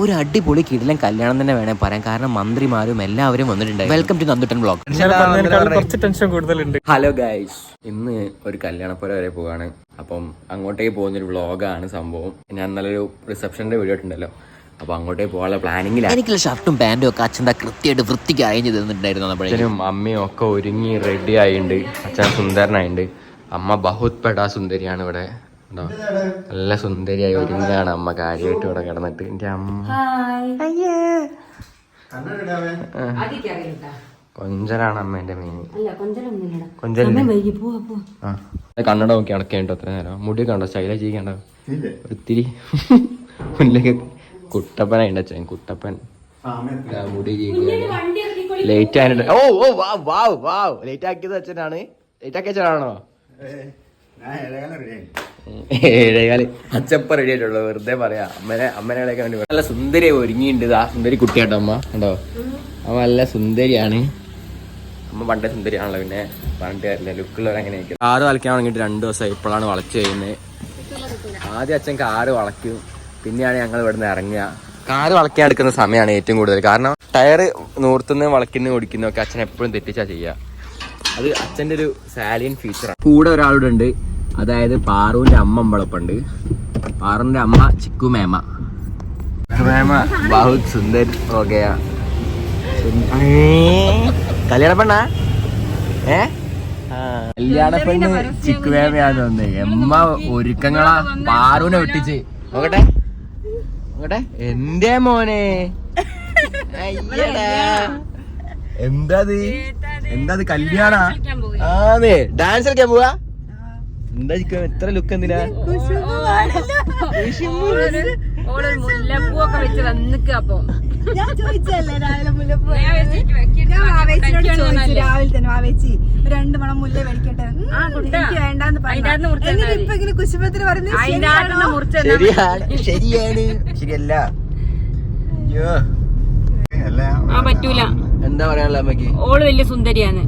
ഒരു അടിപൊളി കിടിലൻ കല്യാണം തന്നെ വേണേ പറയാം കാരണം മന്ത്രിമാരും എല്ലാവരും വന്നിട്ടുണ്ട് വെൽക്കം ടു നന്ദുട്ടൻ ബ്ലോഗ് കുറച്ച് ടെൻഷൻ കൂടുതലുണ്ട്. ഹലോ ഗൈസ് ഇന്ന് ഒരു കല്യാണപ്പുര വരെ പോവാണ്. അപ്പം അങ്ങോട്ടേക്ക് പോകുന്നൊരു വ്ളോഗാണ് സംഭവം. ഞാൻ നല്ലൊരു റിസപ്ഷന്റെ വീഡിയോ ഇട്ടുണ്ടല്ലോ അപ്പൊ അങ്ങോട്ടേ പോകാനുള്ള പ്ലാനിങ്ങിലാണ് എനിക്കുള്ള ഷർട്ടും പാന്റും ഒക്കെ അച്ഛൻ കൃത്യമായിട്ട് വൃത്തിക്ക് അയഞ്ഞു തന്നിട്ടുണ്ടായിരുന്നു അമ്മയും ഒക്കെ ഒരുങ്ങി റെഡി ആയിട്ടുണ്ട് അച്ഛൻ സുന്ദരനായിട്ടുണ്ട് അമ്മ ബഹുത് പെടാ സുന്ദരിയാണ് ഇവിടെ. ഉണ്ടോ നല്ല സുന്ദരിയായി ഒരുങ്ങാണ് അമ്മ കാര്യമായിട്ട് ഇവിടെ കിടന്നിട്ട്. എന്റെ അമ്മ. കൊഞ്ചലാണ് അമ്മേന്റെ മെയിൻ മീൻ ആ. കണ്ണട നോക്കി അടക്കേണ്ടോ അത്ര നേരം? മുടി കണ്ടോ? സ്റ്റൈലാ ചെയ്യണ്ടോ ഒത്തിരി മുന്നിലേക്ക് കുട്ടപ്പനായിട്ട് അച്ഛൻ കുട്ടപ്പൻ. മുടി ലേറ്റ് ആയിട്ട്. ഓ ഓ വാവ് വാവ് വാവ് ലേറ്റ് ആക്കിയത് അച്ഛനാണ്. ലേറ്റ് ആക്കിയ അച്ഛനാണോ. ഏഴേകാൽ അച്ചപ്പ റെഡി ആയിട്ടുള്ളൂ. വെറുതെ പറയാ. അമ്മനെ അമ്മനെ കളിയാക്കാൻ വേണ്ടി നല്ല സുന്ദരി ഒരുങ്ങിയിട്ടുണ്ട് ആ സുന്ദരി കുട്ടിയാട്ടോ അമ്മ. കണ്ടോ? അമ്മ നല്ല സുന്ദരിയാണ്. അമ്മ പണ്ടേ സുന്ദരിയാണല്ലോ പിന്നെ. കാര്യമില്ല ലുക്കുള്ളവർ അങ്ങനെയൊക്കെ കാറ് വളയ്ക്കാൻ തുടങ്ങിയിട്ട് രണ്ട് ദിവസം ഇപ്പോഴാണ് വളച്ച് കഴിയുന്നത് ആദ്യം അച്ഛൻ കാറ് വളയ്ക്കും. പിന്നെയാണ് ഞങ്ങൾ ഇവിടുന്ന് ഇറങ്ങുക. കാറ് വളയ്ക്കാൻ എടുക്കുന്ന സമയമാണ് ഏറ്റവും കൂടുതൽ. കാരണം ടയർ നൂർത്തുനിന്ന് വളയ്ക്കുന്ന ഓടിക്കുന്ന ഒക്കെ അച്ഛൻ എപ്പോഴും തെറ്റിച്ചാ ചെയ്യുക അത് അച്ഛന്റെ ഒരു സാലിയൻ ഫീച്ചറാണ് കൂടെ ഒരാളുടെ ഉണ്ട്. അതായത് പാറുവിന്റെ അമ്മ അമ്പളപ്പുണ്ട് പാറുവിന്റെ അമ്മ ചിക്കു മേമ. മേമ ബഹുത് സുന്ദർ ഓകയാ. കല്യാണ പെണ്ണാ? ഏ? കല്യാണ പെണ്ണ് ചിക്കു മേമയാന്ന് തോന്നുന്നത് എമ്മ ഒരുക്കങ്ങളാ പാറുവിനെ വെട്ടിച്ച്. നോക്കട്ടെ. നോക്കട്ടെ. എന്റെ മോനെ? എന്താ എന്താ കല്യാണ? ആന്നേ ഡാൻസ് കളിക്കാൻ പോവാ? എന്താ ചിക്കൻ എത്ര ലുക്ക് എന്തിനാ? ഓളൊരു മുല്ലപ്പൂവൊക്കെ വെച്ച് വന്നിക്ക അപ്പൊ. ഞാൻ ചോദിച്ചല്ലേ രാവിലെ മുല്ലപ്പൂ രാവിലെ തന്നെ വാവേച്ചി രണ്ട് മണം മുല്ല. എനിക്ക് വേണ്ടാന്ന് ഇപ്പൊ ഇങ്ങനെ പറഞ്ഞു ശരിയാണ്? ശരിയാണ്. ശരിയല്ല. അയ്യോ. ആ പറ്റൂല. എന്താ പറയാനുള്ള അമ്മയ്ക്ക് ഓൾ വലിയ സുന്ദരിയാണ്?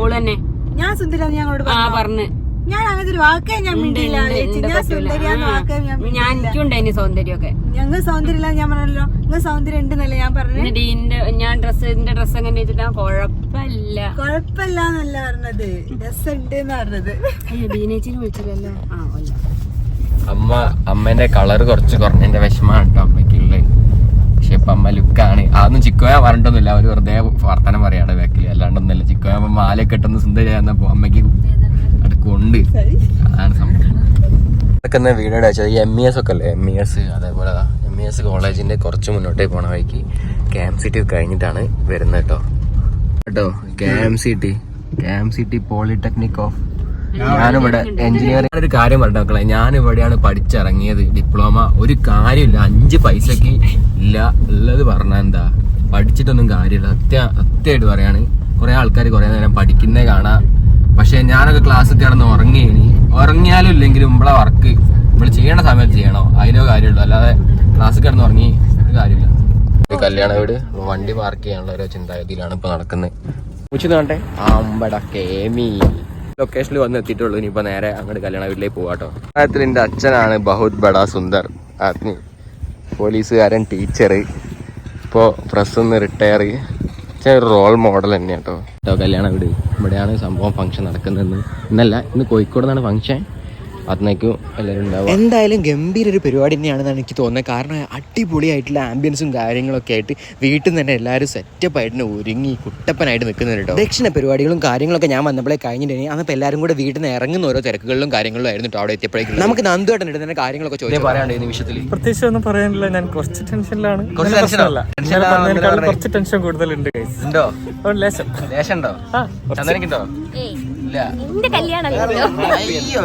ഓൾ തന്നെ. ഞാൻ സുന്ദരാന്ന് ഞങ്ങളോട് ആ പറഞ്ഞു? ഞാൻ അങ്ങനത്തെ ഒരു വാക്കേ ഞാൻ മിണ്ടില്ല ഞാൻ. സുന്ദരിയാന്ന് വാക്കേ ഞാൻ ഞാൻ എനിക്കുണ്ട് അതിന് സൗന്ദര്യമൊക്കെ. ഞങ്ങൾ സൗന്ദര്യമില്ല ഞാൻ പറഞ്ഞല്ലോ. നിങ്ങൾ സൗന്ദര്യം ഉണ്ടെന്നല്ലേ ഞാൻ പറഞ്ഞു? ഇതിന്റെ ഞാൻ ഡ്രസ് എന്റെ ഡ്രസ് എങ്ങനെ വെച്ചിട്ടാ കൊഴപ്പല്ല. കൊഴപ്പല്ലാന്നല്ല പറഞ്ഞത്. ഡ്രസ് ഉണ്ട് എന്ന് പറഞ്ഞത് ബീനേച്ചിനെ വിളിച്ചില്ലല്ലോ ആ അല്ല അമ്മ അമ്മേന്റെ കളർ കുറച്ച് കുറഞ്ഞതിന്റെ വിഷമാണ് കേട്ടോ അമ്മയ്ക്കുള്ളത്. പക്ഷെ ഇപ്പൊ അമ്മ ലുക്കാണ് അതൊന്നും ചിക്കോയ പറഞ്ഞിട്ടൊന്നുമില്ല. അവർ വെറുതെ വർത്തമാനം പറയാണ് ബാക്കിൽ. അല്ലാണ്ടൊന്നുമില്ല. ചിക്കോയ അമ്മ മാലയൊക്കെ ഇട്ടെന്ന് സുന്ദരിയാന്നപ്പോ അമ്മയ്ക്ക് അത് കൊണ്ട്. അതാണ് സംഭവം. അതൊക്കെ തന്നെ വെച്ചാൽ ഈ എം ഇ എസ് ഒക്കെ അല്ലേ എം ഇ എസ് അതേപോലെ എം ഇ എസ് കോളേജിന്റെ കുറച്ച് മുന്നോട്ടേ പോണ വഴിക്ക് കെ എം സി ടി കഴിഞ്ഞിട്ടാണ് വരുന്നത് കേട്ടോ. കേട്ടോ? K M C T K M C T polytechnic of ഞാനിവിടെ എഞ്ചിനീയറിംഗ് ഒരു കാര്യം പറഞ്ഞു മക്കളെ. ഞാൻ ഇവിടെയാണ് പഠിച്ചിറങ്ങിയത്. ഡിപ്ലോമ. ഒരു കാര്യമില്ല അഞ്ച് പൈസക്ക് ഇല്ല. ഉള്ളത് പറഞ്ഞാൽ എന്താ? പഠിച്ചിട്ടൊന്നും കാര്യമില്ല. അത്യ സത്യമായിട്ട് പറയാണ്. കുറെ ആൾക്കാർ കുറെ നേരം പഠിക്കുന്നേ കാണാം. പക്ഷേ ഞാനൊക്കെ ക്ലാസ്സിൽ കിടന്ന് ഉറങ്ങിയിനി. ഉറങ്ങിയാലും ഇല്ലെങ്കിലും നമ്മളെ വർക്ക് നമ്മൾ ചെയ്യണ സമയത്ത് ചെയ്യണോ? അതിനോ കാര്യമുള്ളൂ. അല്ലാതെ ക്ലാസ് കിടന്ന് ഉറങ്ങി ഒരു കാര്യമില്ല. കല്യാണ വീട്. വണ്ടി പാർക്ക് ചെയ്യാനുള്ള ഒരു ചിന്താഗതിയിലാണ് ഇപ്പൊ നടക്കുന്നത് ഉച്ച കാണട്ടെ? അമ്പട കേമി. ലൊക്കേഷനിൽ വന്ന് എത്തിയിട്ടുള്ളൂ. ഇനിയിപ്പോ നേരെ അങ്ങോട്ട് കല്യാണ വീട്ടിലേക്ക് പോവാട്ടോ. അച്ഛനാണ് ബഹുത് ബഡാ സുന്ദർ ആത്മി പോലീസുകാരൻ ടീച്ചർ ഇപ്പോൾ പ്രസ് നിന്ന് റിട്ടയർ ഒരു റോൾ മോഡൽ തന്നെയാണ് കേട്ടോ കല്യാണം വീട്. ഇവിടെയാണ് സംഭവം ഫംഗ്ഷൻ നടക്കുന്നതെന്ന്. ഇന്നല്ല ഇന്ന് കോഴിക്കോട് നിന്നാണ് ഫംഗ്ഷൻ അതിനേക്കും എല്ലാവരും ഉണ്ടാവും എന്തായാലും ഗംഭീര ഒരു പരിപാടി തന്നെയാണെന്നാണ് എനിക്ക് തോന്നുന്നത്. കാരണം അടിപൊളിയായിട്ടുള്ള ആംബിയൻസും കാര്യങ്ങളൊക്കെ ആയിട്ട് വീട്ടിൽ നിന്ന് തന്നെ എല്ലാവരും സെറ്റപ്പ് ആയിട്ട് ഒരുങ്ങി കുട്ടപ്പനായിട്ട് നിൽക്കുന്നുണ്ട് കേട്ടോ ദക്ഷിണ പരിപാടികളും കാര്യങ്ങളൊക്കെ ഞാൻ വന്നപ്പോഴേ കഴിഞ്ഞിട്ടുണ്ടെങ്കിൽ അന്നപ്പോൾ എല്ലാവരും കൂടെ വീട്ടിൽ നിന്ന് ഇറങ്ങുന്ന ഓരോ തിരക്കുകളിലും കാര്യങ്ങളിലും ആയിരുന്നു അവിടെ എത്തിയപ്പോഴേക്കും നമുക്ക് നന്ദുമായിട്ട് തന്നെ കാര്യങ്ങളൊക്കെ ചോദിച്ചു? പറയാണ്ട് ഈ നിമിഷത്തിൽ. പ്രത്യേകിച്ച് ഒന്നും പറയാനില്ല. ഞാൻ കുറച്ച് ടെൻഷനിലാണ്. കുറച്ച് ടെൻഷനല്ല. കുറച്ച് ടെൻഷൻ കൂടുതലുണ്ട് guys. ഉണ്ടോ? ലേശം. ലേശം ഉണ്ടോ? ആ, കുറച്ച്. ചന്ദനക്കുണ്ടോ അയ്യോ.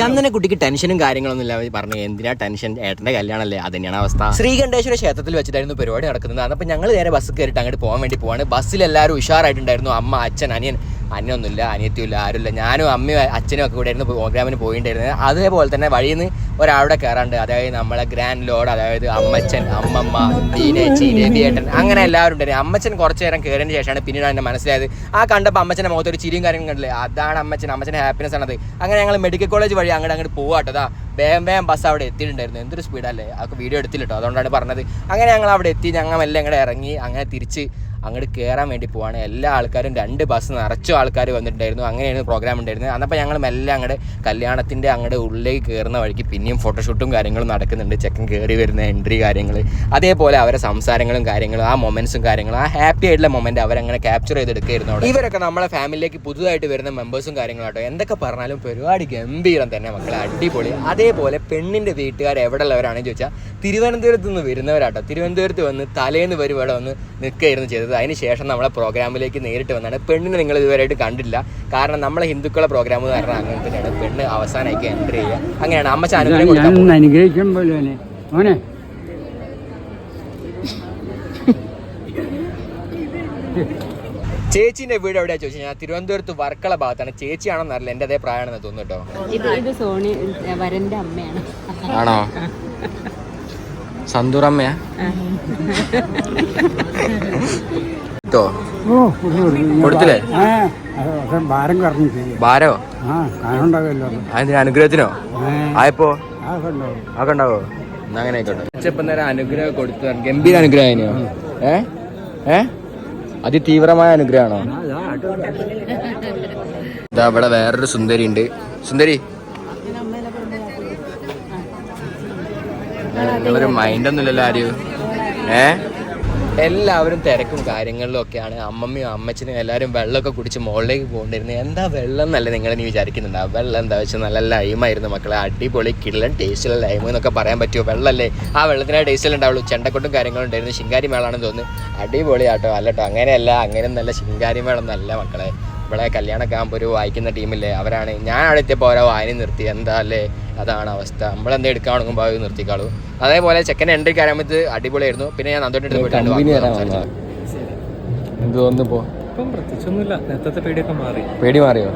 ചന്ദന കുട്ടിക്ക് ടെൻഷനും കാര്യങ്ങളൊന്നും ഇല്ല. പറഞ്ഞു എന്തിനാ ടെൻഷൻ? ഏട്ടന്റെ കല്യാണല്ലേ അത് തന്നെയാണ് അവസ്ഥ. ശ്രീകണ്ഠേശ്വര ക്ഷേത്രത്തിൽ വെച്ചിട്ടായിരുന്നു പരിപാടി നടക്കുന്നത്. അപ്പൊ ഞങ്ങൾ നേരെ ബസ് കയറിയിട്ട് അങ്ങോട്ട് പോകാൻ വേണ്ടി പോവാണ്. ബസ്സിൽ എല്ലാവരും ഉഷാറായിട്ടുണ്ടായിരുന്നു. അമ്മ അച്ഛൻ അനിയൻ. അനിയൊന്നുമില്ല അനിയത്തിയില്ല ആരുമില്ല. ഞാനും അമ്മയും അച്ഛനും ഒക്കെ കൂടെ ആയിരുന്നു പ്രോഗ്രാമിന് പോയിട്ടുണ്ടായിരുന്നത് അതേപോലെ തന്നെ വഴിയിൽ നിന്ന് ഒരാളുടെ കയറാണ്ട് അതായത് നമ്മളെ ഗ്രാൻഡ് ലോഡ് അതായത് അമ്മച്ചൻ അമ്മമ്മ ടീനേച്ചി രവിയേട്ടൻ അങ്ങനെ എല്ലാവരും ഉണ്ടായിരുന്നു. അമ്മച്ചൻ കുറച്ച് നേരം കയറിയതിന് ശേഷമാണ് പിന്നീട് എന്റെ മനസ്സിലായത്. ആ കണ്ടപ്പോൾ അമ്മച്ചന്റെ മുഖത്ത് ഒരു ചിരിയും കാര്യങ്ങളും കണ്ടില്ലേ? അതാണ് അമ്മച്ചൻ അമ്മച്ചന്റെ ഹാപ്പിനെസ് ആണത്. അങ്ങനെ ഞങ്ങൾ മെഡിക്കൽ കോളേജ് വഴി അങ്ങോട്ട് അങ്ങോട്ട് അതാ വേഗം വേഗം ബസ് അവിടെ എത്തിയിട്ടുണ്ടായിരുന്നു. എന്തൊരു സ്പീഡല്ലേ അതൊക്കെ വീഡിയോ എടുത്തില്ല കേട്ടോ അതുകൊണ്ടാണ് പറഞ്ഞത്. അങ്ങനെ ഞങ്ങൾ അവിടെ എത്തി ഞങ്ങൾ എല്ലാം ഇങ്ങോട്ട് ഇറങ്ങി അങ്ങനെ തിരിച്ച് അങ്ങോട്ട് കയറാൻ വേണ്ടി പോവാണ്. എല്ലാ ആൾക്കാരും രണ്ട് ബസ് നിറച്ചു ആൾക്കാർ വന്നിട്ടുണ്ടായിരുന്നു. അങ്ങനെയാണ് പ്രോഗ്രാം ഉണ്ടായിരുന്നത്. അന്നപ്പോൾ ഞങ്ങൾ മെല്ലെ അങ്ങോട്ട് കല്യാണത്തിന്റെ അങ്ങോട്ട് ഉള്ളിലേക്ക് കയറുന്ന വഴിക്ക് പിന്നെയും ഫോട്ടോഷൂട്ടും കാര്യങ്ങളും നടക്കുന്നുണ്ട്. ചെക്കൻ കയറി വരുന്ന എൻട്രി കാര്യങ്ങൾ അതേപോലെ അവരെ സംസാരങ്ങളും കാര്യങ്ങളും ആ മൊമെൻസും കാര്യങ്ങളും ആ ഹാപ്പി ആയിട്ടുള്ള മൊമെന്റ് അവരങ്ങനെ ക്യാപ്ചർ ചെയ്തെടുക്കുകയായിരുന്നു അവിടെ. ഇവരൊക്കെ നമ്മളെ ഫാമിലിയിലേക്ക് പുതുതായിട്ട് വരുന്ന മെമ്പേഴ്സും കാര്യങ്ങളാട്ടോ എന്തൊക്കെ പറഞ്ഞാലും പരിപാടി ഗംഭീരം തന്നെ മക്കളെ. അടിപൊളി. അതേപോലെ പെണ്ണിന്റെ വീട്ടുകാർ എവിടെ ഉള്ളവരാണെന്ന് ചോദിച്ചാൽ തിരുവനന്തപുരത്ത് നിന്ന് വരുന്നവരാട്ടോ. തിരുവനന്തപുരത്ത് വന്ന് തലേന്ന് വരും വന്ന് നിൽക്കുകയായിരുന്നു ചെയ്തത്. അതിന് ശേഷം നമ്മളെ പ്രോഗ്രാമിലേക്ക് നേരിട്ട് വന്നാണ്. പെണ്ണിനെ നിങ്ങൾ ഇതുവരെയായിട്ട് കണ്ടില്ല കാരണം നമ്മളെ ഹിന്ദുക്കളെ പ്രോഗ്രാം എന്ന് പറഞ്ഞാൽ അങ്ങനെ തന്നെയാണ് പെണ്ണ് അവസാനമായിട്ട് എന്റർ ചെയ്യുക. അങ്ങനെയാണ്. അമ്മ അനുഗ്രഹം ചേച്ചിന്റെ പോലെ വീട് എവിടെയാ ചോദിച്ചു ഞാൻ തിരുവനന്തപുരത്ത് വർക്കള ഭാഗത്താണ്. ചേച്ചിയാണെന്ന് അറിയില്ല എന്റെ അതേ പ്രായമാണെന്ന് തോന്നുന്നു കേട്ടോ. ഇത് സോണി വരന്റെ അമ്മയാണ്. ആണോ? സന്തൂറമ്മയാ. കൊടുത്തില്ലേ? ഭാരം കറങ്ങി ഭാരോ? ആ കാണുണ്ടാവില്ലോ അതിന് അനുഗ്രഹത്തിനോ? ആയപ്പോ? അതൊക്കെ ഉണ്ടാവും? എന്നാ അങ്ങനെ ആയിക്കോട്ടെ. ഇപ്പം നേരം അനുഗ്രഹം കൊടുത്തു ഗംഭീര അനുഗ്രഹമായിനോ ഏ? ഏ? അതിതീവ്രമായ അനുഗ്രഹമാണോ? ഇതാ ഇവിടെ വേറൊരു സുന്ദരി ഉണ്ട് സുന്ദരി നിങ്ങളൊരു മൈൻഡ് ഒന്നുമില്ലല്ലോ ആരും. ഏ? എല്ലാവരും തിരക്കും കാര്യങ്ങളിലും ഒക്കെയാണ്. അമ്മമ്മയും അമ്മച്ചനും എല്ലാവരും വെള്ളമൊക്കെ കുടിച്ച് മുകളിലേക്ക് പോകേണ്ടിരുന്നു. എന്താ വെള്ളം എന്നല്ല നിങ്ങൾ നീ വിചാരിക്കുന്നുണ്ട്? ആ വെള്ളം എന്താ വെച്ചാൽ നല്ല ലൈമായിരുന്നു മക്കളെ. അടിപൊളി കിള്ളൻ ടേസ്റ്റുള്ള ലൈം എന്നൊക്കെ പറയാൻ പറ്റുമോ? വെള്ളമല്ലേ ആ വെള്ളത്തിനാ ടേസ്റ്റിൽ ഉണ്ടാവുള്ളൂ. ചെണ്ടക്കൊട്ടും കാര്യങ്ങളും ഉണ്ടായിരുന്നു. ശിങ്കാരി മേളാണെന്ന് തോന്നുന്നു. അടിപൊളി ആട്ടോ അല്ലട്ടോ അങ്ങനെയല്ല. അങ്ങനെ നല്ല ശിങ്കാരി മേളം നല്ല മക്കളെ. ഇവിടെ കല്യാണമൊക്കെ ആകുമ്പോൾ ഒരു വായിക്കുന്ന ടീമില്ലേ? അവരാണ്. ഞാൻ അവിടെ എത്തിയപ്പോൾ ഓരോ വായന നിർത്തി. എന്താ അല്ലേ? അതാണ് അവസ്ഥ. നമ്മളെന്താ എടുക്കാൻ തുടങ്ങുമ്പോൾ അത് നിർത്തിക്കാളൂ. അതേപോലെ ചെക്കൻ എൻട്രി കയറാമത്ത് അടിപൊളിയായിരുന്നു. പിന്നെ ഞാൻ നന്ദോട്ട് പോയിട്ട് പേടി മാറിയോ?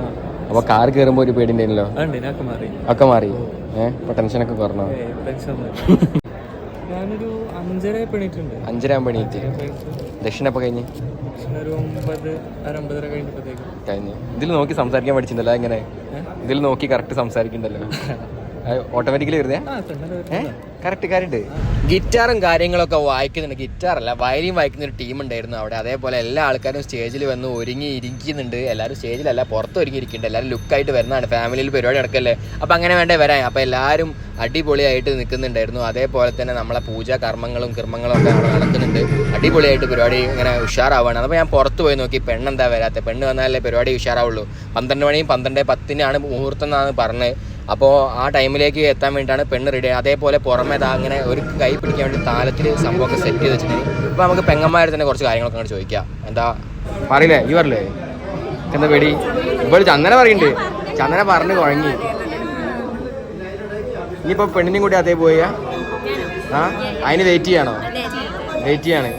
അപ്പൊ കാർ കയറുമ്പോ ഒരു പേടി ഉണ്ടല്ലോ മാറി. ഒക്കെ മാറി. ഏഹ് ഇപ്പൊ ടെൻഷനൊക്കെ കുറഞ്ഞോ? അഞ്ചര ആകുമ്പോൾ എണീറ്റ്. കഴിഞ്ഞ്? ഒരു ഒമ്പതര കഴിഞ്ഞപ്പോഴത്തേക്കും. കഴിഞ്ഞ്. ഇതിൽ നോക്കി സംസാരിക്കാൻ പഠിച്ചിട്ടുണ്ടല്ലോ എങ്ങനെ ഇതിൽ നോക്കി കറക്റ്റ് സംസാരിക്കണ്ടല്ലോ. ഓട്ടോമാറ്റിക്കലി വരുന്നേ? തന്നെ കറക്റ്റ് കാര്യമുണ്ട് ഗിറ്റാറും കാര്യങ്ങളൊക്കെ വായിക്കുന്നുണ്ട്. ഗിറ്റാറല്ല വയലിൻ വായിക്കുന്ന ഒരു ടീം ഉണ്ടായിരുന്നു അവിടെ. അതേപോലെ എല്ലാ ആൾക്കാരും സ്റ്റേജിൽ വന്ന് ഒരുങ്ങി ഇരിക്കുന്നുണ്ട്. എല്ലാവരും സ്റ്റേജിലല്ല പുറത്ത് ഒരുങ്ങിയിരിക്കുന്നുണ്ട് എല്ലാവരും ലുക്കായിട്ട് വരുന്നതാണ്. ഫാമിലിയിൽ പരിപാടി നടക്കല്ലേ? അപ്പം അങ്ങനെ വേണ്ടേ വരാൻ. അപ്പം എല്ലാവരും അടിപൊളിയായിട്ട് നിൽക്കുന്നുണ്ടായിരുന്നു. അതേപോലെ തന്നെ നമ്മളെ പൂജാ കർമ്മങ്ങളും കർമ്മങ്ങളും ഒക്കെ അവിടെ നടക്കുന്നുണ്ട്. അടിപൊളിയായിട്ട് പരിപാടി ഇങ്ങനെ ഉഷാറാവുകയാണ് അപ്പോൾ ഞാൻ പുറത്ത് പോയി നോക്കി പെണ്ണെന്താ വരാത്ത? പെണ്ണ് വന്നാലേ പരിപാടി ഉഷാറാവുള്ളൂ. പന്ത്രണ്ട് മണിയും പന്ത്രണ്ട് പത്തിനാണ് മുഹൂർത്തം എന്നാണ് പറഞ്ഞത്. അപ്പോൾ ആ ടൈമിലേക്ക് എത്താൻ വേണ്ടിയിട്ടാണ് പെണ്ണ് റെഡി അതേപോലെ പുറമെ അങ്ങനെ ഒരു കൈ പിടിക്കാൻ വേണ്ടി താലത്തിൽ സംഭവമൊക്കെ സെറ്റ് ചെയ്ത് വെച്ചിട്ടുണ്ട് ഇപ്പോൾ നമുക്ക് പെങ്ങന്മാരെ തന്നെ കുറച്ച് കാര്യങ്ങളൊക്കെ അങ്ങോട്ട് ചോദിക്കാം. എന്താ? പറയില്ലേ ഈ പറയില്ലേ എന്താ പേടി? ഇപ്പോൾ ചന്ദന പറയുന്നുണ്ട്. ചന്ദന പറഞ്ഞു കുഴങ്ങി. ഇനിയിപ്പോൾ പെണ്ണിനും കൂടി അതേ പോയ? ആ? അതിന് വെയിറ്റ് ചെയ്യണോ? വെയിറ്റ് ചെയ്യാണ്.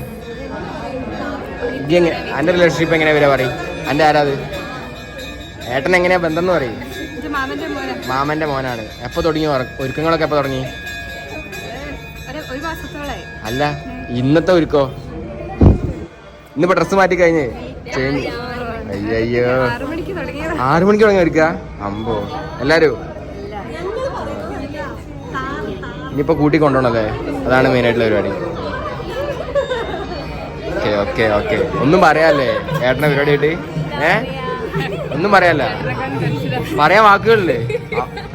എന്റെ റിലേഷൻഷിപ്പ് എങ്ങനെയാ വരാ പറയും. എന്റെ ആരാത് ഏട്ടൻ എങ്ങനെയാ ബന്ധം എന്ന് പറയും. മാമന്റെ മോനെ. മാമന്റെ മോനാണ്. എപ്പോ തുടങ്ങി ഒരുക്കങ്ങളൊക്കെ എപ്പോ തുടങ്ങി? അല്ല ഇന്നത്തെ ഒരുക്കോ? ഇന്നിപ്പോ ഡ്രസ് മാറ്റി കഴിഞ്ഞേ? ചേഞ്ച് അയ്യോ ആറു മണിക്ക് തുടങ്ങി ഒരുക്ക? അമ്പോ. എല്ലാരും? ഇനിയിപ്പോ കൂട്ടി കൊണ്ടുപോകണല്ലേ? അതാണ് മെയിൻ ആയിട്ടുള്ള പരിപാടി. Okay okay okay. ഒന്നും പറയാല്ലേ? ഏട്ടനെ പരിപാടി ആയിട്ട് ഏ? ഒന്നും പറയാല്ല. പറയാൻ വാക്കുകളില്ലേ?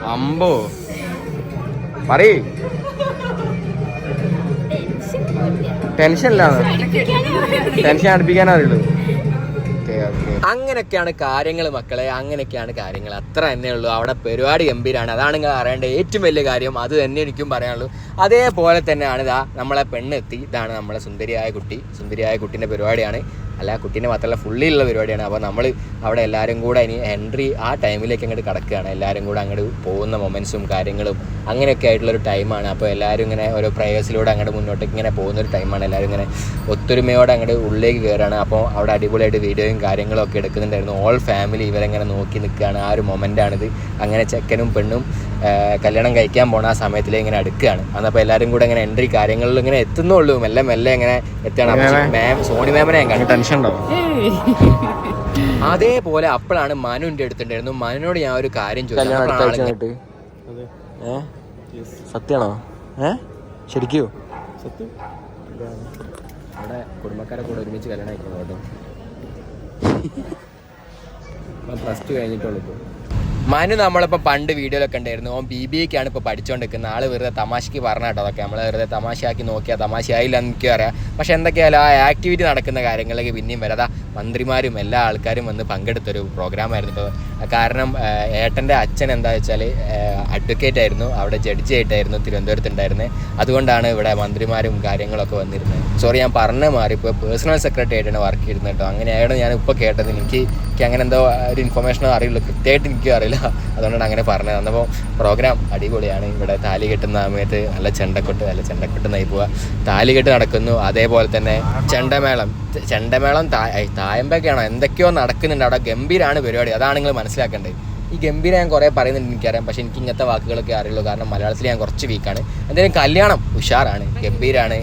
അമ്പോ. ടെൻഷൻ ഇല്ലാന്ന് ടെൻഷൻ അടുപ്പിക്കാനേ അങ്ങനെയൊക്കെയാണ് കാര്യങ്ങൾ മക്കളെ അങ്ങനെയൊക്കെയാണ് കാര്യങ്ങൾ അത്ര തന്നെ ഉള്ളൂ. അവിടെ പരിപാടി ഗംഭീരമാണ് അതാണ് നിങ്ങൾ അറിയേണ്ട ഏറ്റവും വലിയ കാര്യം. അത് തന്നെ എനിക്കും പറയാനുള്ളൂ. അതേപോലെ തന്നെയാണ് ഇതാ നമ്മളെ പെണ്ണെത്തി. ഇതാണ് നമ്മളെ സുന്ദരിയായ കുട്ടി. സുന്ദരിയായ കുട്ടീന്റെ പരിപാടിയാണ്. അല്ല കുട്ടീനെ മാത്രമല്ല ഫുള്ളി ഉള്ള പരിപാടിയാണ്. അപ്പോൾ നമ്മൾ അവിടെ എല്ലാവരും കൂടെ ഇനി എൻട്രി ആ ടൈമിലേക്ക് അങ്ങോട്ട് കിടക്കുകയാണ്. എല്ലാവരും കൂടെ അങ്ങോട്ട് പോകുന്ന മൊമെൻസും കാര്യങ്ങളും അങ്ങനെയൊക്കെ ആയിട്ടുള്ളൊരു ടൈമാണ് അപ്പോൾ എല്ലാവരും ഇങ്ങനെ ഓരോ പ്രേയേഴ്സിലൂടെ അങ്ങോട്ട് മുന്നോട്ടേക്ക് ഇങ്ങനെ പോകുന്ന ഒരു ടൈമാണ് എല്ലാവരും ഇങ്ങനെ ഒത്തൊരുമയോടെ അങ്ങോട്ട് ഉള്ളിലേക്ക് കയറുകയാണ് അപ്പോൾ അവിടെ അടിപൊളിയായിട്ട് വീഡിയോയും കാര്യങ്ങളും ഒക്കെ എടുക്കുന്നുണ്ടായിരുന്നു. ഓൾ ഫാമിലി ഇവരെങ്ങനെ നോക്കി നിൽക്കുകയാണ്. ആ ഒരു മൊമെന്റാണിത് അങ്ങനെ ചെക്കനും പെണ്ണും കല്യാണം കഴിക്കാൻ പോണ ആ സമയത്തിലേ ഇങ്ങനെ അടുക്കുകയാണ്. അന്നപ്പോൾ എല്ലാവരും കൂടെ ഇങ്ങനെ എൻട്രി കാര്യങ്ങളിൽ ഇങ്ങനെ എത്തുന്നുള്ളൂ. മെല്ലെ മെല്ലെ ഇങ്ങനെ എത്തുകയാണ്. മാം സോണി മാമിനെ ഞാൻ കണ്ടു ടെൻഷൻ ഉണ്ടാവും അതേപോലെ അപ്പോഴാണ് മനുവിന്റെ അടുത്തുണ്ടായിരുന്നു മനുവിനോട് ഞാൻ ഒരു കാര്യം ചോദിച്ചു. സത്യമാണോ? ഏ? ശരിക്കോ? സത്യം. അവിടെ കുടുംബക്കാരെ കൂടെ ഒരുമിച്ച് കല്യാണം കേട്ടോ പ്ലസ് ടു കഴിഞ്ഞിട്ടുള്ളൂ ഇപ്പോൾ മനു നമ്മളിപ്പോൾ പണ്ട് വീഡിയോയിലൊക്കെ ഉണ്ടായിരുന്നു. ഓൻ ബി ബി എക്കാണ് ഇപ്പോൾ പഠിച്ചുകൊണ്ടിരിക്കുന്നത് ആൾ വെറുതെ തമാശക്ക് പറഞ്ഞ കേട്ടോ അതൊക്കെ. നമ്മൾ വെറുതെ തമാശയാക്കി നോക്കിയാൽ തമാശയായില്ല എന്ന് എനിക്ക് അറിയാം പക്ഷെ എന്തൊക്കെയായാലും ആ ആക്ടിവിറ്റി നടക്കുന്ന കാര്യങ്ങളിലേക്ക് പിന്നെയും വരാതാ മന്ത്രിമാരും എല്ലാ ആൾക്കാരും വന്ന് പങ്കെടുത്തൊരു പ്രോഗ്രാമായിരുന്നു ഇപ്പോൾ കാരണം ഏട്ടന്റെ അച്ഛൻ എന്താ വെച്ചാൽ അഡ്വക്കേറ്റ് ആയിരുന്നു. അവിടെ ജഡ്ജി ആയിട്ടായിരുന്നു തിരുവനന്തപുരത്ത് ഉണ്ടായിരുന്നത് അതുകൊണ്ടാണ് ഇവിടെ മന്ത്രിമാരും കാര്യങ്ങളൊക്കെ വന്നിരുന്നത് സോറി ഞാൻ പറഞ്ഞ മാറി ഇപ്പോൾ പേഴ്സണൽ സെക്രട്ടറി ആയിട്ടാണ് വർക്ക് ചെയ്യുന്നത് കേട്ടോ. അങ്ങനെയാണ് ഞാൻ ഇപ്പോൾ കേട്ടത്. എനിക്ക് എനിക്ക് അങ്ങനെ എന്തോ ഒരു ഇൻഫർമേഷനോ അറിയുള്ളൂ കൃത്യമായിട്ട് എനിക്കും അറിയില്ല. അതുകൊണ്ടാണ് അങ്ങനെ പറഞ്ഞത്. അന്നപ്പോൾ പ്രോഗ്രാം അടിപൊളിയാണ്. ഇവിടെ താലി കെട്ടുന്ന സമയത്ത് നല്ല ചെണ്ടക്കൊട്ട് നല്ല ചെണ്ടക്കൊട്ട് നയി പോവുക താലി കെട്ട് നടക്കുന്നു. അതേപോലെ തന്നെ ചെണ്ടമേളം. ചെണ്ടമേളം താ ഐ, തായമ്പൊക്കെയാണോ എന്തൊക്കെയോ നടക്കുന്നുണ്ട്. അവിടെ ഗംഭീരാണ് പരിപാടി. അതാണ് നിങ്ങൾ മനസ്സിലാക്കേണ്ടത്. ഈ ഗംഭീര ഞാൻ കുറേ പറയുന്നുണ്ട് എനിക്കറിയാം. പക്ഷേ എനിക്ക് ഇങ്ങനത്തെ വാക്കുകളൊക്കെ അറിയുള്ളൂ. കാരണം മലയാളത്തിൽ ഞാൻ കുറച്ച് വീക്കാണ് എന്തായാലും കല്യാണം ഉഷാറാണ്. ഗംഭീരാണ്.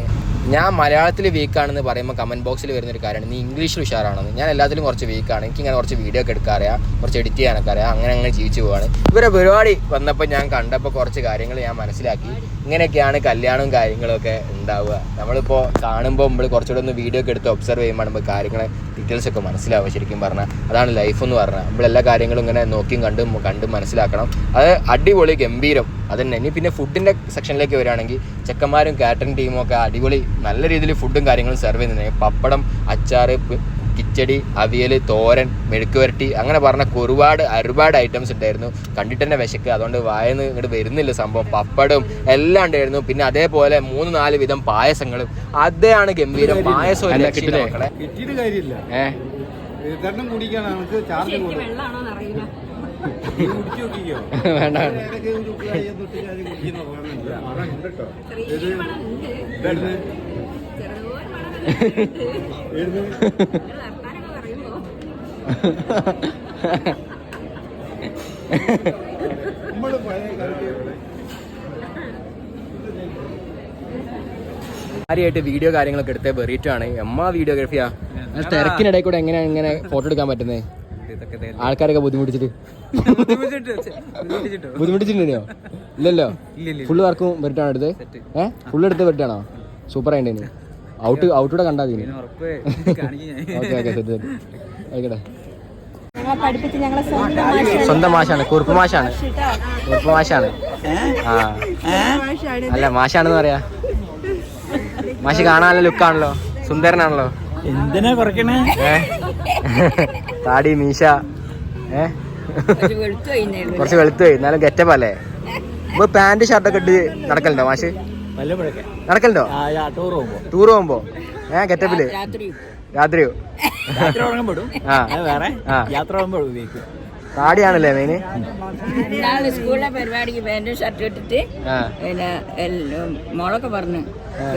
ഞാൻ മലയാളത്തിൽ വീക്കാണെന്ന് പറയുമ്പോൾ കമന്റ് ബോക്സിൽ വരുന്നൊരു കാര്യമാണ്. നീ ഇംഗ്ലീഷിൽ ഉഷാറാണെന്ന്. ഞാൻ എല്ലാത്തിലും കുറച്ച് വീക്കാണ് എനിക്ക് ഇങ്ങനെ കുറച്ച് വീഡിയോ ഒക്കെ എടുക്കാറിയാം കുറച്ച് എഡിറ്റ് ചെയ്യാനൊക്കെ അറിയാം. അങ്ങനെ അങ്ങനെ ജീവിച്ചു പോവാണ്. ഇവരെ പരിപാടി വന്നപ്പോൾ ഞാൻ കണ്ടപ്പോൾ കുറച്ച് കാര്യങ്ങൾ ഞാൻ മനസ്സിലാക്കി. ഇങ്ങനെയൊക്കെയാണ് കല്യാണവും കാര്യങ്ങളൊക്കെ ഉണ്ടാവുക. നമ്മളിപ്പോൾ കാണുമ്പോൾ നമ്മൾ കുറച്ചുകൂടെ ഒന്ന് വീഡിയോ ഒക്കെ എടുത്ത് ഒബ്സർവ് ചെയ്യുമ്പോൾ കാര്യങ്ങൾ ഡീറ്റെയിൽസ് ഒക്കെ മനസ്സിലാവുക ശരിക്കും പറഞ്ഞാൽ അതാണ് ലൈഫ് എന്ന് പറഞ്ഞാൽ നമ്മൾ എല്ലാ കാര്യങ്ങളും ഇങ്ങനെ നോക്കിയും കണ്ടും കണ്ടും മനസ്സിലാക്കണം. അത് അടിപൊളി ഗംഭീരം. അത് തന്നെ ഇനി പിന്നെ ഫുഡിന്റെ സെക്ഷനിലേക്ക് വരികയാണെങ്കിൽ ചെക്കന്മാരും കാറ്ററിംഗ് ടീമും ഒക്കെ അടിപൊളി നല്ല രീതിയിൽ ഫുഡും കാര്യങ്ങളും സെർവ് ചെയ്യുന്നുണ്ട്. പപ്പടം അച്ചാറ് പ്- കിച്ചടി അവിയൽ തോരൻ മെഴുക്ക് വരട്ടി അങ്ങനെ പറഞ്ഞ ഒരുപാട് ഒരുപാട് ഐറ്റംസ് ഉണ്ടായിരുന്നു. കണ്ടിട്ട് തന്നെ വിശക്ക്. അതുകൊണ്ട് വായന്ന് ഇങ്ങോട്ട് വരുന്നില്ല സംഭവം. പപ്പടും എല്ലാം ഉണ്ടായിരുന്നു. പിന്നെ അതേപോലെ മൂന്ന് നാല് വിധം പായസങ്ങളും. അതാണ് ഗംഭീരം. പായസം ഒരു രക്ഷയില്ല മക്കളെ. ഏഹ് കുടിക്കാൻ കാര്യമായിട്ട് വീഡിയോ കാര്യങ്ങളൊക്കെ എടുത്ത വെറിയിട്ടാണ് എമ്മ വീഡിയോഗ്രാഫിയാ തിരക്കിനിടയിൽ കൂടെ എങ്ങനെയാണ് ഇങ്ങനെ ഫോട്ടോ എടുക്കാൻ പറ്റുന്നത് ആൾക്കാരൊക്കെ ബുദ്ധിമുട്ടിച്ചിട്ട്. ബുദ്ധിമുട്ടിച്ചിട്ടുണ്ടോ? ഇല്ലല്ലോ. ഫുള്ള് വർക്കും ബെറിറ്റാണോ എടുത്ത് ഏഹ് ഫുള്ള് എടുത്ത് ബെറിറ്റാണോ സൂപ്പർ ആയിട്ട് ഔട്ട് ഔട്ടൂടെ കണ്ടാ മതി ഓക്കെ ഓക്കെ ശരി ശരി. ആയിക്കോട്ടെ. ഞങ്ങളെ പഠിപ്പിച്ച് ഞങ്ങളെ സ്വന്തം മാഷാണ്. കുറുപ്പ് മാഷാണ്. കുറുപ്പ് മാഷാണ്. ആ. അല്ല മാഷാണെന്ന് പറയാ. മാഷ് കാണാനുള്ള ലുക്കാണല്ലോ. സുന്ദരനാണല്ലോ. എന്തിനാ കുറയ്ക്കണേ? ഏ? താടി മീശ ഏ? കുറച്ച് വെളുത്തു കഴിഞ്ഞായിരുന്നു കുറച്ച് വെളുത്ത് പോയി. എന്നാലും ഗെറ്റപ്പ് അല്ലേ? ഇപ്പൊ പാന്റ് ഷർട്ടൊക്കെ ഇട്ട് നടക്കലുണ്ടോ മാഷ്? നടക്കലുണ്ടോ? ടൂർ പോകുമ്പോ. ഏ ഗെറ്റപ്പിൽ രാത്രി രാത്രിയോ താടിയാണല്ലേ മെയിന്? സ്കൂളിലെ പരിപാടിക്ക് പാന്റും ഷർട്ടും ഇട്ടിട്ട് പിന്നെ മോളൊക്കെ പറഞ്ഞു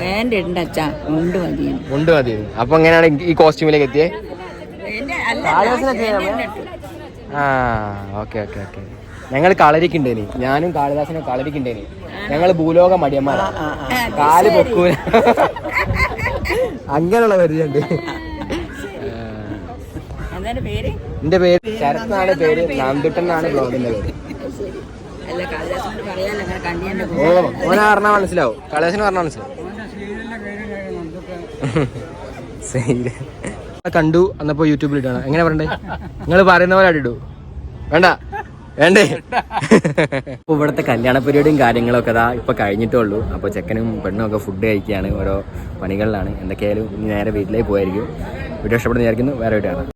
പാന്റ് ഇടണ്ട അച്ഛാ ഉണ്ട് മതി ഉണ്ട് മതി. അപ്പൊ എങ്ങനെയാണ് ഈ കോസ്റ്റ്യൂമിലേക്ക് എത്തിയേ? ആ ഓക്കെ ഓക്കെ ഓക്കെ. ഞങ്ങൾ കളരിക്കുണ്ടേനി. ഞാനും കാളിദാസനും കളരിക്കുണ്ടേനി. ഞങ്ങൾ ഭൂലോക മടിയന്മാരാ കാൽ പൊക്കൂല. അങ്ങനെയുള്ള പരിചയമുണ്ട്. എന്താണ് പേര്? എന്റെ പേര് ശരത്നാണ് പേര് നാന്തുട്ടൻ ആണ് ബ്ലോഗിന്റെ പേര്. ഓ ഓന പറഞ്ഞാ മനസ്സിലാവും. കളേശന് പറഞ്ഞാ മനസ്സിലാവും. കണ്ടു അന്നപ്പോ യൂട്യൂബിൽ ഇട്ടാണ് എങ്ങനെ പറയണ്ടേ? നിങ്ങൾ പറയുന്ന പോലെ അടിടൂ വേണ്ട. വേണ്ടേ? അപ്പൊ ഇവിടുത്തെ കല്യാണ പരിപാടിയും കാര്യങ്ങളൊക്കെ അതാ ഇപ്പൊ കഴിഞ്ഞിട്ടേ ഉള്ളൂ അപ്പൊ ചെക്കനും പെണ്ണും ഒക്കെ ഫുഡ് കഴിക്കുകയാണ് ഓരോ പണികളിലാണ്. എന്തൊക്കെയായാലും ഇനി നേരെ വീട്ടിലേക്ക് പോയായിരിക്കും വീഡിയോ ഇഷ്ടപ്പെടുന്ന വിചാരിക്കുന്നു വേറെ വീട്ടിലാണ്